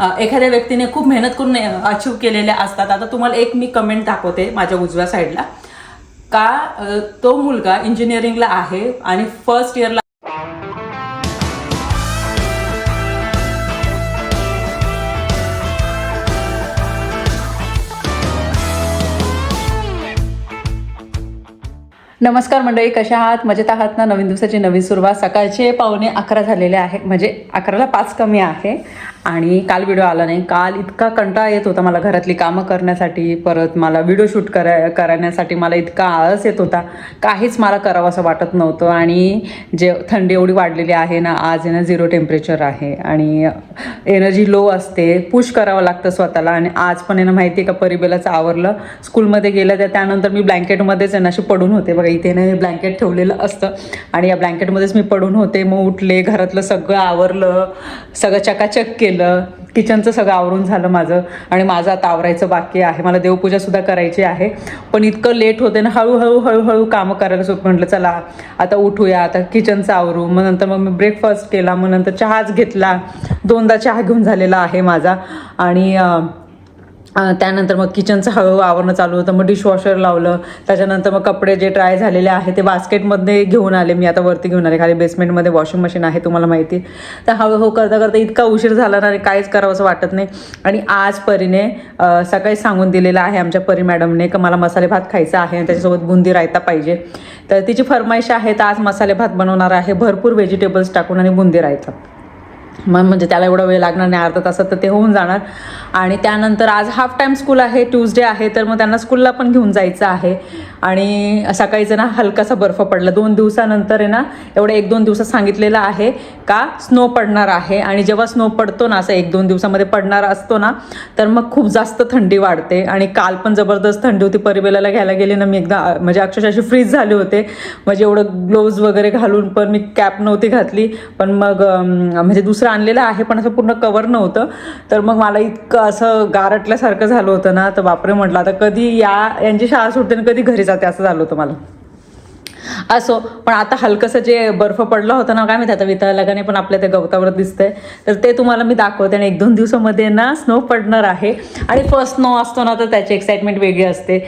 एखाद्या व्यक्तीने खूप मेहनत करून अचीव केलेल्या असतात. आता तुम्हाला एक मी कमेंट दाखवते माझ्या उजव्या साईडला का तो मुलगा इंजिनिअरिंगला आहे आणि फर्स्ट इयरला नमस्कार मंडळी कशा आहात? मजेत आहात ना? नवीन दिवसाची नवीन सुरुवात. सकाळचे पावणे अकरा झालेले आहे. म्हणजे अकराला पाच कमी आहे. आणि काल व्हिडिओ आला नाही. काल इतका कंटाळा येत होता मला घरातली कामं करण्यासाठी परत मला व्हिडिओ शूट करा करण्यासाठी मला इतका आळस येत होता. काहीच मला करावं असं वाटत नव्हतं आणि जे थंडी एवढी वाढलेली आहे ना आज आहे ना झिरो टेम्परेचर आहे आणि एनर्जी लो असते. पुश करावं लागतं स्वतःला आणि आज पण आहे ना माहिती आहे का परिबेलाचं आवरलं. स्कूलमध्ये गेलं तर त्यानंतर मी ब्लँकेटमध्येच आहे ना अशी पडून होते. बघा इथे ना ब्लँकेट ठेवलेलं असतं आणि या ब्लँकेटमध्येच मी पडून होते. मग उठले घरातलं सगळं आवरलं सगळं चकाचक केलं. किचनचं सगळं आवरून झालं माझं. आणि माझं आता आवरायचं बाकी आहे. मला देवपूजासुद्धा करायची आहे. पण इतकं लेट होते ना हळूहळू हळूहळू कामं करायला सुरू म्हटलं चला आता उठूया. आता किचनचं आवरू मग नंतर मग मी ब्रेकफास्ट केला. मग नंतर चहाच घेतला. दोनदा चहा घेऊन झालेला आहे माझा. आणि त्यानंतर मग किचनचं हळूहळू आवरणं चालू होतं. मग डिशवॉशर लावलं. त्याच्यानंतर मग कपडे जे ड्राय झालेले आहे ते बास्केटमध्ये घेऊन आले. मी आता वरती घेऊन आले. खाली बेसमेंटमध्ये वॉशिंग मशीन आहे तुम्हाला माहिती. तर हळूहळू करता करता इतका उशीर झाला ना काहीच करावं असं वाटत नाही. आणि आज परीने सकाळी सांगून दिलेलं आहे आमच्या परी मॅडमने की मला मसाले भात खायचा आहे आणि त्याच्यासोबत बुंदी रायता पाहिजे. तर तिची फरमाईश आहे तर आज मसाले भात बनवणार आहे. भरपूर व्हेजिटेबल्स टाकून आणि बुंदी रायता. मग म्हणजे त्याला एवढा वेळ लागणार नाही अर्धा तासात तर ते होऊन जाणार. आणि त्यानंतर आज हाफ टाईम स्कूल आहे ट्यूजडे आहे तर मग त्यांना स्कूलला पण घेऊन जायचं आहे. आणि सकाळीचं ना हलकासा बर्फ पडला. दोन दिवसानंतर आहे ना एवढं एक दोन दिवसात सांगितलेलं आहे का स्नो पडणार आहे. आणि जेव्हा स्नो पडतो ना असं एक दोन दिवसामध्ये पडणार असतो ना तर मग खूप जास्त थंडी वाढते. आणि काल पण जबरदस्त थंडी होती. परिवेलाला घ्यायला गेली ना मी एकदा म्हणजे अक्षरशः अशी फ्रीज झाले होते. म्हणजे एवढं ग्लोव्ज वगैरे घालून पण मी कॅप नव्हती घातली. पण मग म्हणजे दुसरं आणलेलं आहे पण असं पूर्ण कवर नव्हतं. तर मग मला इतकं असं गारटल्यासारखं झालं होतं ना तर बापरे म्हटलं आता कधी या यांची शाळा सुटते आणि कधी घरी जाते असं झालं होतं मला. असो. पण आता हलकंसं जे बर्फ पडला होता ना काय माहिती आता वितळायला लगाने पण आपल्या त्या गवतावर दिसतंय. तर ते तुम्हाला मी दाखवते आणि एक दोन दिवसामध्ये ना स्नो पडणार आहे. आणि फर्स्ट स्नो असतो ना तर त्याची एक्साइटमेंट वेगळी असते.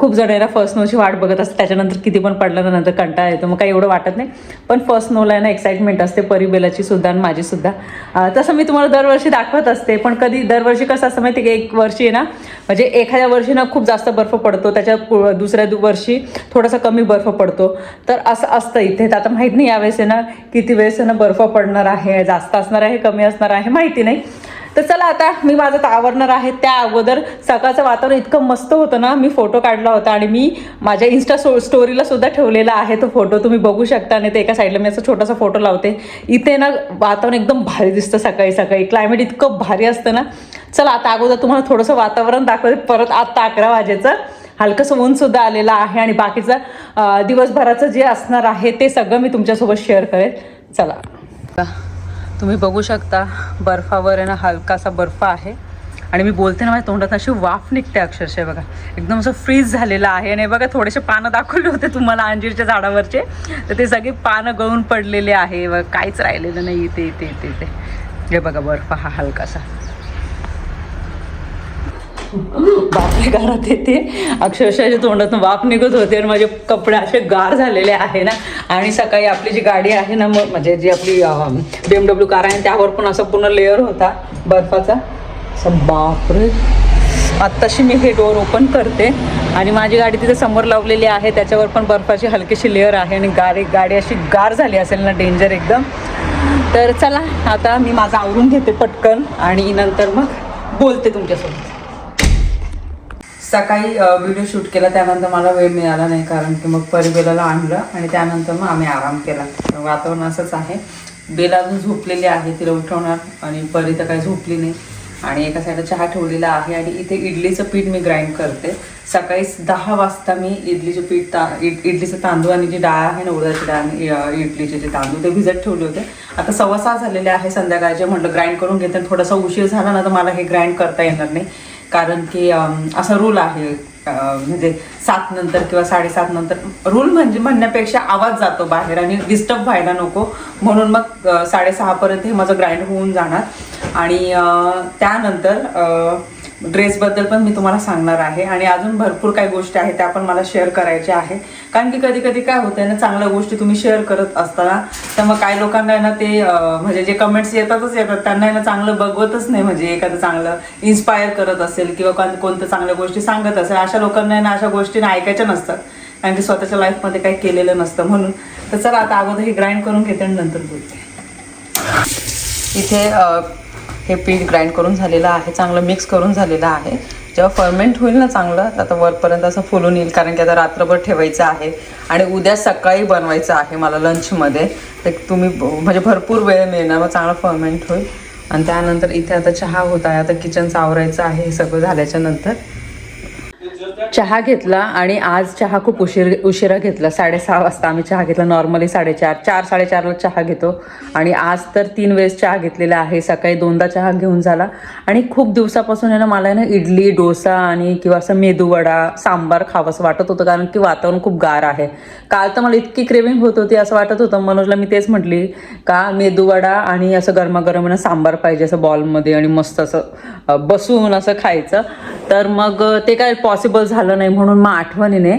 खूप जण ना फर्स्ट स्नोची वाट बघत असते त्याच्यानंतर किती पण पडलं ना नंतर कंटाळा येतो. मग काही एवढं वाटत नाही. पण फर्स्ट स्नोला आहे ना एक्साइटमेंट असते. परिबेलाची सुद्धा आणि माझी सुद्धा. तसं मी तुम्हाला दरवर्षी दाखवत असते. पण कधी दरवर्षी कसं असतं माहिती आहे की? एक वर्षी आहे ना म्हणजे एखाद्या वर्षी ना खूप जास्त बर्फ पडतो. त्याच्या दुसऱ्या वर्षी थोडासा कमी बर्फ पडतो. तर असं असतं इथे. तर आता माहीत नाही यावेळेस आहे ना किती वेळेस ना बर्फ पडणार आहे जास्त असणार आहे कमी असणार आहे माहिती नाही. तर चला आता मी माझं तर आवरणार आहे. त्या अगोदर सकाळचं वातावरण इतकं मस्त होतं ना मी फोटो काढला होता आणि मी माझ्या इन्स्टा स्टो स्टोरीला सुद्धा ठेवलेला आहे. तो फोटो तुम्ही बघू शकता आणि ते एका साईडला मी असं छोटासा फोटो लावते. इथे ना वातावरण एकदम भारी दिसतं सकाळी सकाळी. क्लायमेट इतकं भारी असतं ना. चला आता अगोदर तुम्हाला थोडंसं वातावरण दाखवते. परत आत्ता अकरा वाजेचं. हलकंसं ऊन सुद्धा आलेलं आहे आणि बाकीचं दिवसभराचं जे असणार आहे ते सगळं मी तुमच्यासोबत शेअर करेल. चला. तुम्ही बघू शकता बर्फावर आहे ना हलकासा बर्फ आहे. आणि मी बोलते ना माझ्या तोंडात अशी वाफ निघते अक्षरशः बघा. एकदम असं फ्रीज झालेलं आहे. आणि बघा थोडेसे पानं दाखवले होते तुम्हाला अंजीरच्या झाडावरचे. तर ते सगळे पानं गळून पडलेले आहे. बघा काहीच राहिलेलं नाही इथे इथे इथे इथे हे बघा बर्फ हा हलकासा. बापरे घरात येते. अक्षरशः तोंडातून वाफ निघत होते आणि माझे कपडे असे गार झालेले आहे ना. आणि सकाळी आपली जी गाडी आहे ना मग म्हणजे जी आपली बी एम डब्ल्यू कार आहे त्यावर पण असं पूर्ण लेअर होता बर्फाचा. असं बापरे. आत्ताशी मी हे डोअर ओपन करते. आणि माझी गाडी तिथे समोर लावलेली आहे. त्याच्यावर पण बर्फाची हलकीशी लेअर आहे आणि गाडी गाडी अशी गार झाली असेल ना डेंजर एकदम. तर चला आता मी माझं आवरून घेते पटकन आणि नंतर मग बोलते तुमच्यासोबत. सकाळी व्हिडिओ शूट केला त्यानंतर मला वेळ मिळाला नाही कारण की मग परिबेलाला आणलं आणि त्यानंतर मग आम्ही आराम केला. वातावरण असंच आहे. बेला अजून झोपलेली आहे तिला उठवणार आणि परी तर काही झोपली नाही. आणि एका साईडला चहा ठेवलेला आहे आणि इथे इडलीचं पीठ मी ग्राइंड करते. सकाळी दहा वाजता मी इडलीचं पीठ ता इड- इडलीचं तांदूळ आणि जी डाळ आहे ना उडदाची डाळ आणि इडलीचे जे तांदूळ ते भिजत ठेवले होते. आता सव्वा सहा झालेले आहे संध्याकाळचे. म्हटलं ग्राइंड करून घेते आणि थोडासा उशीर झाला ना तर मला हे ग्राइंड करता येणार नाही. कारण की असा रूल आहे म्हणजे सात नंतर किंवा साडेसात नंतर रूल म्हणजे म्हणण्यापेक्षा आवाज जातो बाहेर आणि डिस्टर्ब व्हायला नको. म्हणून मग साडेसहापर्यंत हे माझं ग्राइंड होऊन जाणार. आणि त्यानंतर ड्रेसबद्दल पण मी तुम्हाला सांगणार आहे. आणि अजून भरपूर काही गोष्टी आहेत त्या पण मला शेअर करायच्या आहे. कारण की कधी कधी काय होतं ना चांगल्या गोष्टी तुम्ही शेअर करत असताना तर मग काही लोकांना आहे ना ते म्हणजे जे कमेंट्स येतातच येतात त्यांना आहे ना चांगलं बघवतच नाही. म्हणजे एखादं चांगलं इन्स्पायर करत असेल किंवा कोण- कोणत्या चांगल्या गोष्टी सांगत असेल अशा लोकांना आहे ना अशा गोष्टींना ऐकायच्या नसतात. कारण की स्वतःच्या लाईफमध्ये काही केलेलं नसतं. म्हणून तर चला आता अगोदर हे ग्राइंड करून घेते आणि नंतर बोलते. इथे हे पीठ ग्राइंड करून झालेलं आहे चांगलं मिक्स करून झालेलं आहे. जेव्हा फर्मेंट होईल ना चांगलं आता वरपर्यंत असं फुलून येईल कारण की आता रात्रभर ठेवायचं आहे आणि उद्या सकाळी बनवायचं आहे मला लंचमध्ये तर तुम्ही म्हणजे भरपूर वेळ मिळणार मग चांगलं फर्मेंट होईल. आणि त्यानंतर इथे आता चहा होत आहे आता किचनचं आवरायचं आहे हे सगळं झाल्याच्यानंतर. चहा घेतला आणि आज चहा खूप उशीर उशिरा घेतला. साडेसहा वाजता आम्ही चहा घेतला. नॉर्मली साडेचार चार साडेचारला चहा घेतो. आणि आज तर तीन वेळेस चहा घेतलेला आहे. सकाळी दोनदा चहा घेऊन झाला. आणि खूप दिवसापासून आहे ना मला आहे ना इडली डोसा आणि किंवा असं मेदूवडा सांबार खावंसं वाटत होतं. कारण की वातावरण खूप गार आहे. काल तर मला इतकी क्रेविंग होत होती असं वाटत होतं. मनोजला मी तेच म्हटली का मेदूवडा आणि असं गरमागरम आहे ना सांबार पाहिजे असं बॉलमध्ये आणि मस्त असं बसून असं खायचं. तर मग ते काय पॉसिबल झालं नाही म्हणून मग आठवणीने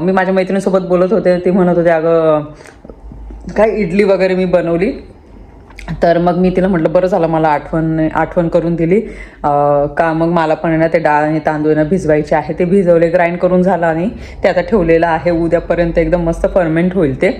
मी माझ्या मैत्रिणीसोबत बोलत होते ती म्हणत होते अगं काय इडली वगैरे मी बनवली. तर मग मी तिला म्हटलं बरं झालं मला आठवण आठवण करून दिली. का मग मला पण आहे ना ते डाळ आणि तांदूळ ना भिजवायचे आहे ते भिजवले ग्राइंड करून झालं आणि ते आता ठेवलेलं आहे. उद्यापर्यंत एकदम मस्त फर्मेंट होईल ते.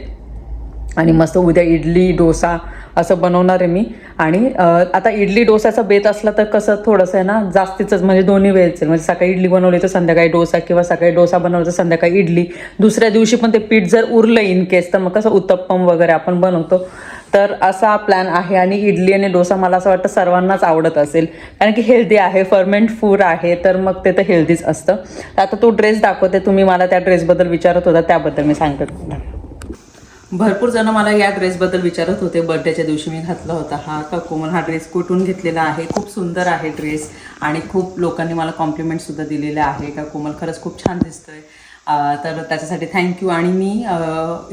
आणि मस्त उद्या इडली डोसा असं बनवणार आहे मी. आणि आता इडली डोसाचा बेत असला तर कसं थोडंसं आहे ना जास्तीच म्हणजे दोन्ही वेळेच म्हणजे सकाळी इडली बनवली तर संध्याकाळी डोसा किंवा सकाळी डोसा बनवलं तर संध्याकाळी इडली. दुसऱ्या दिवशी पण ते पीठ जर उरलं इन केस तर मग कसं उत्तप्पम वगैरे आपण बनवतो. तर असा प्लॅन आहे आणि इडली आणि डोसा मला असं वाटतं सर्वांनाच आवडत असेल. कारण की हेल्दी आहे फर्मेंट फूड आहे तर मग ते तर हेल्दीच असतं. तर आता तो ड्रेस दाखवते तुम्ही मला त्या ड्रेसबद्दल विचारत होता त्याबद्दल मी सांगत. भरपूर जण मला या ड्रेसबद्दल विचारत होते. बर्थडेच्या दिवशी मी घातला होता हा. का कोमल हा ड्रेस कुठून घेतलेला आहे? खूप सुंदर आहे ड्रेस आणि खूप लोकांनी मला कॉम्प्लिमेंटसुद्धा दिलेलं आहे. का कोमल खरंच खूप छान दिसतोय. तर त्याच्यासाठी थँक्यू आणि मी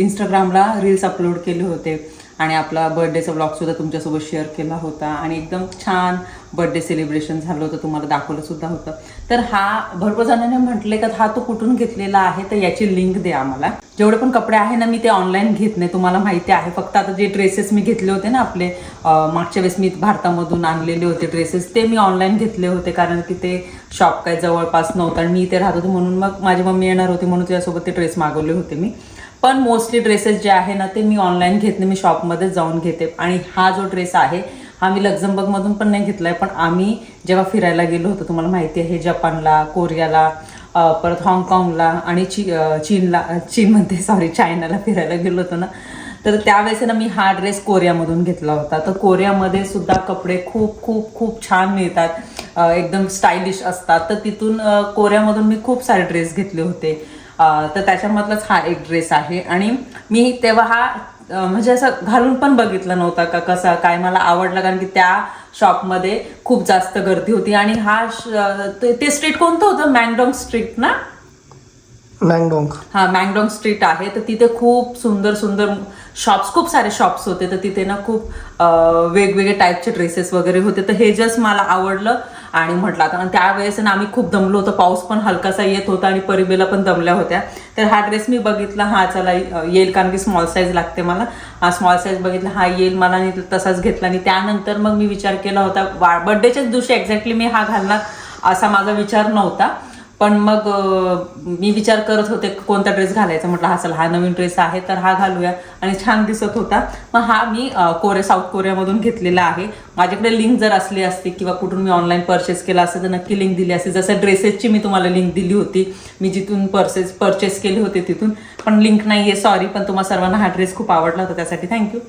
इंस्टाग्रामला रील्स अपलोड केले होते. आणि आपला बर्थडेचा ब्लॉगसुद्धा तुमच्यासोबत शेअर केला होता. आणि एकदम छान बर्थडे सेलिब्रेशन झालं होतं तुम्हाला दाखवलं सुद्धा होतं. तर हा भरपूर जणांनी म्हटले का हा तो कुठून घेतलेला आहे तर याची लिंक द्या आम्हाला. जेवढे पण कपडे आहे ना मी ते ऑनलाईन घेत नाही तुम्हाला माहिती आहे. फक्त आता जे ड्रेसेस मी घेतले होते ना आपले मागच्या वेळेस मी भारतामधून आणलेले होते ड्रेसेस ते मी ऑनलाईन घेतले होते कारण की ते शॉप काय जवळपास नव्हतं आणि मी इथे राहत होते म्हणून मग माझी मम्मी येणार होती म्हणून तुझ्यासोबत ते ड्रेस मागवले होते मी. पण मोस्टली ड्रेसेस जे आहे ना ते मी ऑनलाईन घेत नाही मी शॉपमध्ये जाऊन घेते. आणि हा जो ड्रेस आहे हा मी लक्झमबर्गमधून पण नाही घेतला आहे पण आम्ही जेव्हा फिरायला गेलो होतो तुम्हाला माहिती आहे जपानला कोरियाला परत हाँगकाँगला आणि ची चीनला चीनमध्ये सॉरी चायनाला फिरायला गेलो होतो ना. तर त्यावेळेस ना मी हा ड्रेस कोरियामधून घेतला होता. तर कोरियामध्ये सुद्धा कपडे खूप खूप खूप छान मिळतात. एकदम स्टायलिश असतात. तर तिथून कोरियामधून मी खूप सारे ड्रेस घेतले होते. तर त्याच्यामधलाच हा एक ड्रेस आहे. आणि मी तेव्हा हा म्हणजे असं घालून पण बघितला नव्हता का कसा काय मला आवडला. कारण की त्या शॉपमध्ये खूप जास्त गर्दी होती. आणि हा ते- स्ट्रीट कोणतं होतं? मँगडॉंग स्ट्रीट ना? मँगडोंग हा मँगडॉंग स्ट्रीट आहे. तर तिथे खूप सुंदर सुंदर शॉप्स खूप सारे शॉप्स होते. तर तिथे ना खूप वेगवेगळे टाईपचे ड्रेसेस वगैरे होते. तर हे जस्ट मला आवडलं. आणि म्हटलं आता त्यावेळेस ना आम्ही खूप दमलो होतो. पाऊस पण हलकासा येत होता आणि परिबेला पण दमल्या होत्या. तर हा ड्रेस मी बघितला. हा चला येईल कारण की स्मॉल साईज लागते मला. हा स्मॉल साईज बघितला. हा येईल मला आणि तसाच घेतला. आणि त्यानंतर मग मी विचार केला होता वा बड्डेच्याच दिवशी एक्झॅक्टली मी हा घालणार असा माझा विचार नव्हता. पण मग मी विचार करत होते कोणता ड्रेस घालायचा? म्हटलं हा चला हा नवीन ड्रेस आहे तर हा घालूया. आणि छान दिसत होता. मग हा मी कोरिया साऊथ कोरियामधून घेतलेला आहे. माझ्याकडे लिंक जर असली असती किंवा कुठून मी ऑनलाईन परचेस केला असतं तर नक्की लिंक दिली असते. जसं ड्रेसेसची मी तुम्हाला लिंक दिली होती मी जिथून परचेस परचेस केले होते तिथून. पण लिंक नाही आहे सॉरी पण तुम्हाला सर्वांना हा ड्रेस खूप आवडला होता त्यासाठी थँक्यू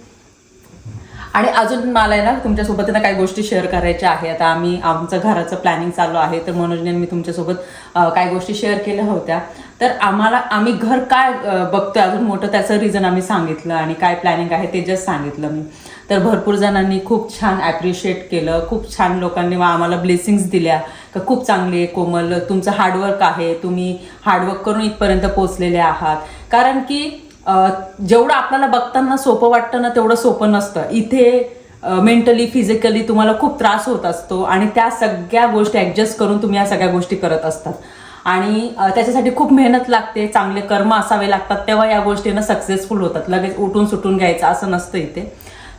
आणि अजून मला आहे ना तुमच्यासोबत ना काही गोष्टी शेअर करायच्या आहे आता आम्ही आमचं घराचं प्लॅनिंग चालू आहे. तर मनोजने मी तुमच्यासोबत काही गोष्टी शेअर केल्या होत्या. तर आम्हाला आम्ही घर काय बघतोय? अजून मोठं त्याचं रिझन आम्ही सांगितलं आणि काय प्लॅनिंग आहे ते जस्ट सांगितलं मी. तर भरपूर जणांनी खूप छान ॲप्रिशिएट केलं. खूप छान लोकांनी आम्हाला ब्लेसिंग्स दिल्या. का खूप चांगली आहे कोमल. तुमचं हार्डवर्क आहे. तुम्ही हार्डवर्क करून इथपर्यंत पोहोचलेले आहात. कारण की जेवढं आपल्याला बघताना सोपं वाटतं ना तेवढं सोपं नसतं. इथे मेंटली फिजिकली तुम्हाला खूप त्रास होत असतो आणि त्या सगळ्या गोष्टी ॲडजस्ट करून तुम्ही या सगळ्या गोष्टी करत असतात. आणि त्याच्यासाठी खूप मेहनत लागते चांगले कर्म असावे लागतात तेव्हा या गोष्टीनं सक्सेसफुल होतात. लगेच उठून सुटून घ्यायचं असं नसतं इथे.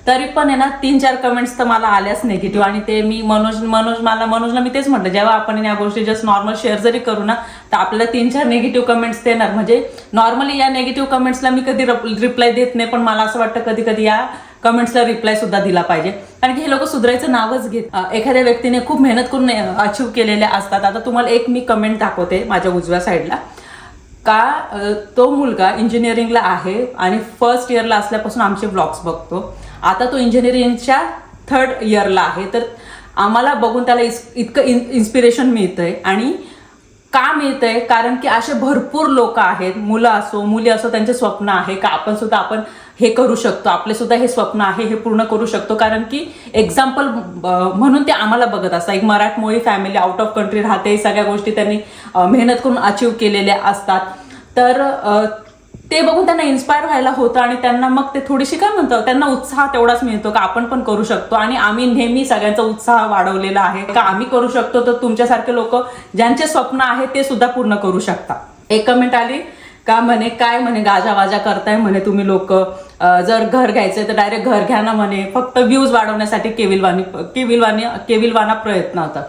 तरी पण आहे ना तीन चार कमेंट्स तर मला आल्याच निगेटिव्ह आणि ते मी मनोज मनोज मला मनोजला मी तेच म्हटलं जेव्हा आपण या गोष्टी जस्ट नॉर्मल शेअर जरी करू ना तर आपल्याला तीन चार निगेटिव्ह कमेंट्स देणार म्हणजे नॉर्मली या निगेटिव्ह कमेंट्सला मी कधी रिप्लाय देत नाही पण मला असं वाटतं कधी कधी या कमेंट्सला रिप्लाय सुद्धा दिला पाहिजे. कारण की हे लोक सुधारायचं नावच घेत एखाद्या व्यक्तीने खूप मेहनत करून अचीव केलेल्या असतात. आता तुम्हाला एक मी कमेंट दाखवते माझ्या उजव्या साईडला का तो मुलगा इंजिनिअरिंगला आहे आणि फर्स्ट इयरला असल्यापासून आमचे ब्लॉग्स बघतो. आता तो इंजिनिअरिंगच्या थर्ड इयरला आहे. तर आम्हाला बघून त्याला इस- इतकं इन इन्स्पिरेशन मिळतं आहे आणि का मिळतं आहे कारण की असे भरपूर लोक आहेत. मुलं असो मुली असो त्यांचे स्वप्न आहे का? आपण सुद्धा आपण हे करू शकतो. आपले सुद्धा हे स्वप्न आहे हे पूर्ण करू शकतो. कारण की एक्झाम्पल म्हणून ते आम्हाला बघत असतात. एक मराठमोळी फॅमिली आउट ऑफ कंट्री राहते. सगळ्या गोष्टी त्यांनी मेहनत करून अचीव केलेल्या असतात. तर ते बघून त्यांना इन्स्पायर व्हायला होतं आणि त्यांना मग ते थोडीशी काय म्हणतो त्यांना उत्साह तेवढाच मिळतो का आपण पण करू शकतो. आणि आम्ही नेहमी सगळ्यांचा उत्साह वाढवलेला आहे का आम्ही करू शकतो? तर तुमच्यासारखे लोक ज्यांचे स्वप्न आहे ते सुद्धा पूर्ण करू शकता. एक कमेंट आली का म्हणे काय म्हणे गाजा वाजा करताय म्हणे तुम्ही लोक. जर घर घ्यायचंय तर डायरेक्ट घर घ्या ना म्हणे. फक्त व्ह्यूज वाढवण्यासाठी केविलवाणी केविलवाणी केविलवाना प्रयत्न होता.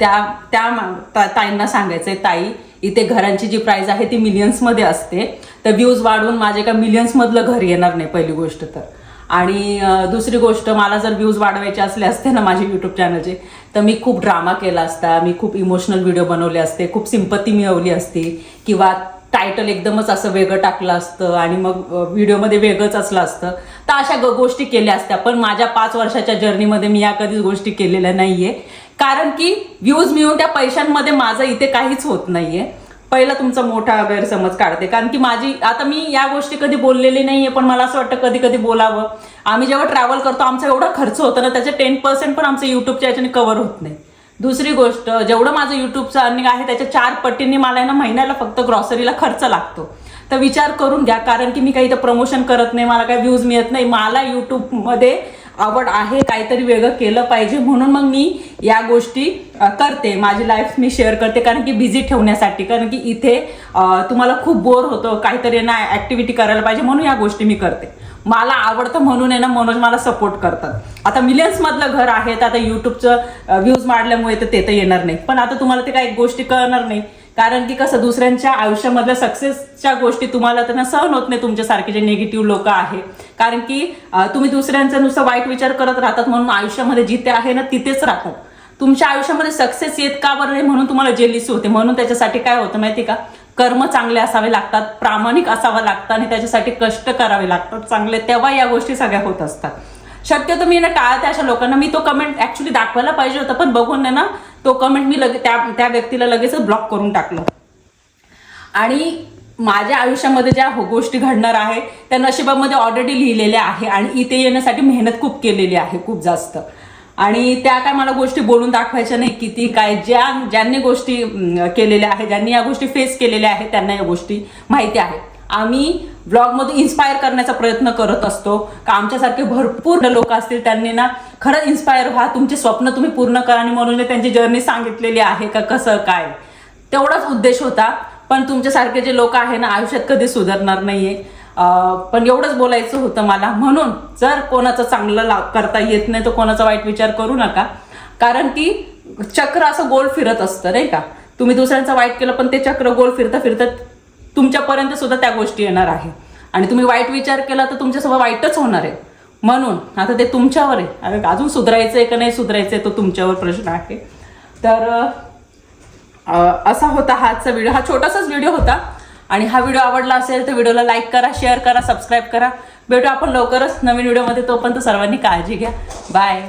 त्या त्या ताईंना सांगायचंय ताई इथे घरांची जी प्राईज आहे ती मिलियन्समध्ये असते. तर व्ह्यूज वाढवून माझे का मिलियन्समधलं घर येणार नाही पहिली गोष्ट तर. आणि दुसरी गोष्ट मला जर व्ह्यूज वाढवायचे असले असते ना माझे यूट्यूब चॅनलचे तर मी खूप ड्रामा केला असता मी खूप इमोशनल व्हिडिओ बनवले असते खूप सिंपत्ती मिळवली असती. किंवा टायटल एकदमच असं वेगळं टाकलं असतं आणि मग व्हिडिओमध्ये वेगळंच असलं असतं. तर अशा ग- गोष्टी केल्या असत्या. पण माझ्या पाच वर्षाच्या जर्नीमध्ये मी या कधीच गोष्टी केलेल्या नाहीये. कारण की व्ह्यूज मिळून त्या पैशांमध्ये माझं इथे काहीच होत नाहीये. पहिला तुमचा मोठा गैरसमज काढते. कारण की माझी आता मी या गोष्टी कधी बोललेली नाहीये पण मला असं वाटतं कधी कधी बोलावं. आम्ही जेव्हा ट्रॅव्हल करतो आमचा एवढा खर्च होतो ना त्याचे टेन पर्सेंट पण आमचं युट्यूबच्या याच्याने कव्हर होत नाही. दुसरी गोष्ट जेवढं माझं युट्यूबचं अर्निंग आहे त्याच्या चार पटींनी मला आहे ना महिन्याला फक्त ग्रॉसरीला खर्च लागतो. तर विचार करून घ्या कारण की मी काही तर प्रमोशन करत नाही मला काही व्ह्यूज मिळत नाही. मला युट्यूबमध्ये आवड आहे काहीतरी वेगळं केलं पाहिजे म्हणून मग मी या गोष्टी करते. माझी लाईफ मी शेअर करते कारण की बिझी ठेवण्यासाठी. कारण की इथे तुम्हाला खूप बोर होतं काहीतरी ना ऍक्टिव्हिटी करायला पाहिजे म्हणून या गोष्टी मी करते. मला आवडतं म्हणून आहे ना मनोज मला सपोर्ट करतात. आता मिलियन्समधलं घर आहे तर आता यूट्यूबचं व्ह्यूज मारल्यामुळे तर ते तर येणार नाही. पण आता तुम्हाला ते काही गोष्टी कळणार नाही. कारण की कसं दुसऱ्यांच्या आयुष्यामधल्या सक्सेसच्या गोष्टी तुम्हाला त्यांना सहन होत नाही तुमच्यासारखे जे निगेटिव्ह लोक आहे. कारण की तुम्ही दुसऱ्यांचा नुसतं वाईट विचार करत राहतात म्हणून आयुष्यामध्ये जिथे आहे ना तिथेच राहतात. तुमच्या आयुष्यामध्ये सक्सेस येत का बरं नाही म्हणून तुम्हाला जेलिसी होते. म्हणून त्याच्यासाठी काय होतं माहिती का? कर्म चांगले असावे लागतात प्रामाणिक असावं लागतं आणि त्याच्यासाठी कष्ट करावे लागतात. चांगले तेव्हा या गोष्टी सगळ्या होत असतात. शक्यतो मी ना टाळते अशा लोकांना. मी तो कमेंट ऍक्च्युली दाखवायला पाहिजे होता पण बघून ना तो कमेंट मी लगे त्या त्या व्यक्तीला लगेचच ब्लॉक करून टाकलं. आणि माझ्या आयुष्यामध्ये ज्या हो- गोष्टी घडणार आहे त्या नशिबामध्ये ऑलरेडी लिहिलेल्या आहे आणि इथे येण्यासाठी मेहनत खूप केलेली आहे खूप जास्त. आणि त्या काय मला गोष्टी बोलून दाखवायच्या नाही किती काय ज्या ज्यांनी गोष्टी केलेल्या आहेत ज्यांनी या गोष्टी फेस केलेल्या आहेत त्यांना या गोष्टी माहिती आहेत आम्ही ब्लॉगमधून इन्स्पायर करण्याचा प्रयत्न करत असतो. का आमच्यासारखे भरपूर लोक असतील त्यांनी ना खरंच इन्स्पायर व्हा तुमचे स्वप्न तुम्ही पूर्ण करा आणि म्हणून त्यांची जर्नी सांगितलेली आहे का कसं काय. तेवढाच उद्देश होता पण तुमच्यासारखे जे लोक आहे ना आयुष्यात कधी सुधारणार नाहीये. पण एवढंच बोलायचं होतं मला. म्हणून जर कोणाचं चांगलं ला- करता येत नाही तर कोणाचा वाईट विचार करू नका. कारण की चक्र असं गोल फिरत असतं नाही का? तुम्ही दुसऱ्यांचं वाईट केलं पण ते चक्र गोल फिरता फिरता तुमच्यापर्यंत सुद्धा त्या गोष्टी येणार आहे. आणि तुम्ही वाईट विचार केला तर तुमच्यासोबत वाईटच होणार आहे. म्हणून आता ते तुमच्यावर आहे. अजून सुधारायचं आहे का नाही सुधारायचं आहे तो तुमच्यावर प्रश्न आहे. तर असा होता हा आजचा व्हिडिओ. हा छोटासाच व्हिडिओ होता. आणि हा व्हिडिओ आवडला असेल तर व्हिडिओला लाईक करा शेअर करा सबस्क्राईब करा. भेटू आपण लवकरच नवीन व्हिडिओमध्ये. तोपर्यंत सर्वांनी काळजी घ्या. बाय.